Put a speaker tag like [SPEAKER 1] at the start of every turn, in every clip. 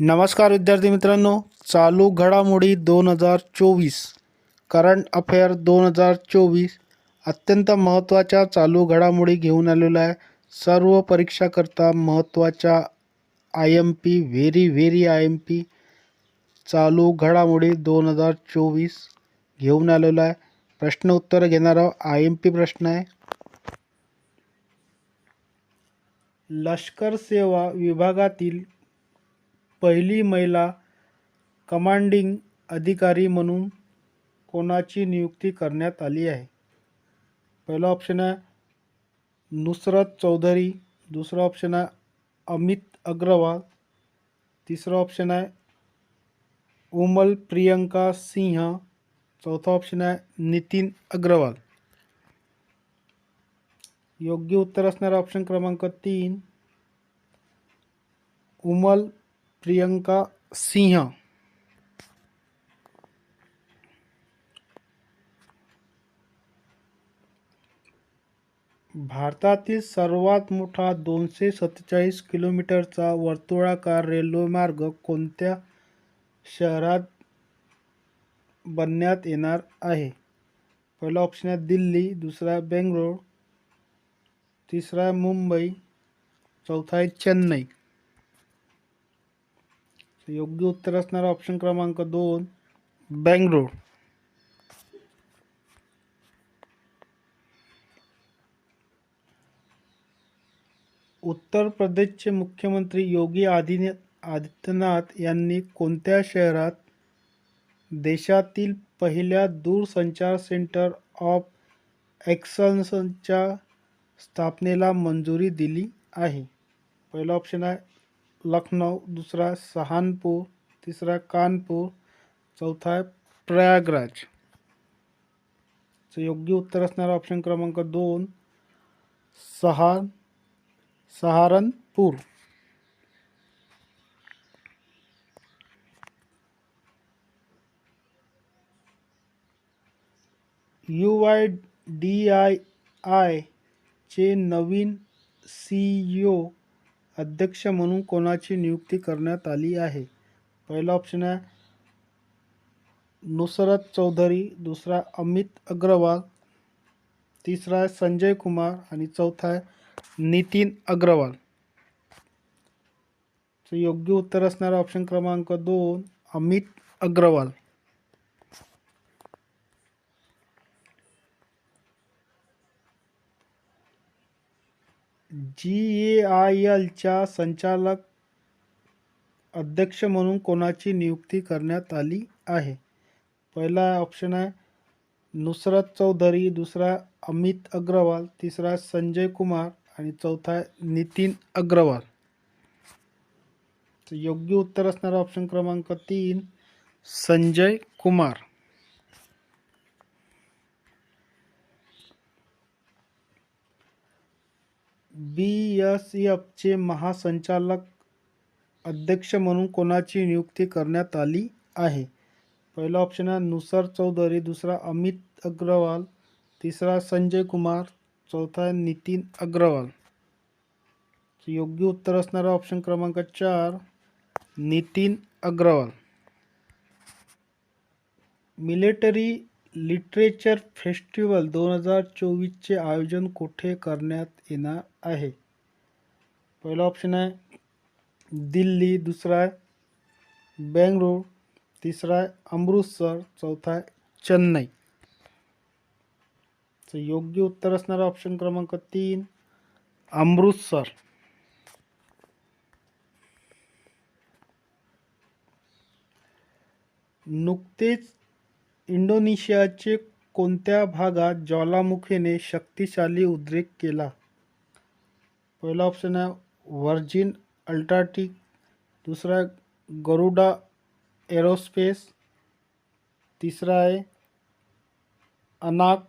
[SPEAKER 1] नमस्कार विद्यार्थी मित्रांनो चालू घडामोडी दोन हजार चोवीस. करंट अफेअर दोन हजार चोवीस अत्यंत महत्त्वाच्या चालू घडामोडी घेऊन आलेलो आहे. सर्व परीक्षाकरता महत्त्वाच्या I M P very very I M P चालू घडामोडी दोन हजार चोवीस घेऊन आलेलो आहे. प्रश्न उत्तर घेणारा आय एम पी प्रश्न आहे. लष्कर सेवा विभागातील पहिली महिला कमांडिंग अधिकारी म्हणून कोणाची नियुक्ती आहे? पहिला ऑप्शन आहे नुसरत चौधरी, दुसरा ऑप्शन आहे अमित अग्रवाल, तीसरा ऑप्शन है उमल प्रियंका सिंह, चौथा ऑप्शन है नितिन अग्रवाल. योग्य उत्तर ऑप्शन क्रमांक तीन, उमल प्रियंका सिंह। भारतातील सर्वात मोठा दोनशे सत्तेचाळीस किलोमीटरचा वर्तुळाकार रेल्वे मार्ग कोणत्या शहरात बनण्यात येणार आहे? पहिला ऑप्शन आहे दिल्ली, दुसरा बेंगलोर, तिसरा मुंबई, चौथा आहे चेन्नई. योग्य उत्तर असणारा ऑप्शन क्रमांक दोन बँगलोर उत्तर प्रदेशचे मुख्यमंत्री योगी आदिन आदित्यनाथ यांनी कोणत्या शहरात देशातील पहिल्या दूरसंचार सेंटर ऑफ एक्सलन्सच्या स्थापनेला मंजुरी दिली आहे? पहिला ऑप्शन आहे लखनौ दुसरा सहानपुर, तीसरा कानपुर, चौथा है प्रयागराज। चं योग्य उत्तर ऑप्शन क्रमांक दोन सहा Saharanpur. U Y D I I चे नवीन सी ओ अध्यक्ष म्हणून कोणाची नियुक्ती करण्यात आली आहे? पहिला ऑप्शन आहे नुसरत चौधरी दुसरा अमित अग्रवाल तिसरा आहे संजय कुमार आणि चौथा आहे नितीन अग्रवाल. योग्य उत्तर असणारा ऑप्शन क्रमांक दोन Amit Agarwal. G A I एलच्या संचालक अध्यक्ष म्हणून कोणाची नियुक्ती करण्यात आली आहे? पहिला ऑप्शन आहे नुसरत चौधरी दुसरा अमित अग्रवाल तिसरा संजय कुमार आणि चौथा आहे नितीन अग्रवाल. तर योग्य उत्तर असणारा ऑप्शन क्रमांक तीन संजय कुमार. बी एस एफचे महासंचालक अध्यक्ष म्हणून कोणाची नियुक्ती करण्यात आली आहे? पहिला ऑप्शन आहे नुसर चौधरी दुसरा अमित अग्रवाल तिसरा संजय कुमार चौथा आहे नितीन अग्रवाल. योग्य उत्तर असणारा ऑप्शन क्रमांक चार Nitin Agarwal. Military literature festival दोन हजार चोवीसचे आयोजन कुठे करण्यात येणार आहे? पहिला ऑप्शन आहे दिल्ली दुसरा आहे बेंगलोर तिसरा आहे अमृतसर चौथा आहे चेन्नई. योग्य उत्तर असणारा ऑप्शन क्रमांक तीन अमृतसर. नुकतेच इंडोनेशियाचे कोणत्या भागात ज्वालामुखीने शक्तिशाली उद्रेक केला? पहिला ऑप्शन आहे व्हर्जिन अल्ट्राटिक दुसरा गरुडा एरोस्पेस तिसरा आहे अनाक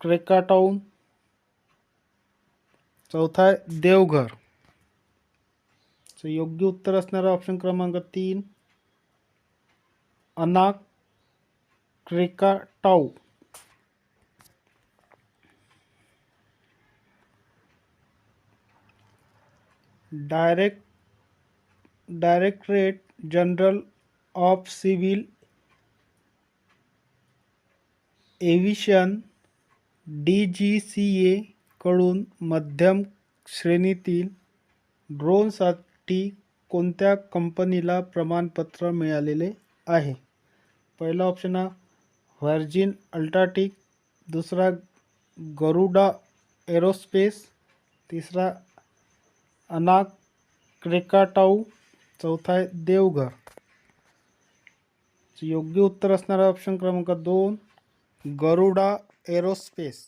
[SPEAKER 1] क्रेकाटाऊन चौथा आहे देवघर. योग्य उत्तर असणारा ऑप्शन क्रमांक तीन, Anak Krakatau direct directorate general of civil aviation D G C एकडून मध्यम श्रेणीतील ड्रोनसाठी कोणत्या कंपनीला प्रमाणपत्र मिळालेले आहे? पहिला ऑप्शन हा व्हर्जिन अल्ट्राटिक दुसरा गरुडा एरोस्पेस तिसरा अनाक क्रेकाटाऊ चौथा आहे देवघर. योग्य उत्तर असणारा ऑप्शन क्रमांक दोन गरुडा एरोस्पेस.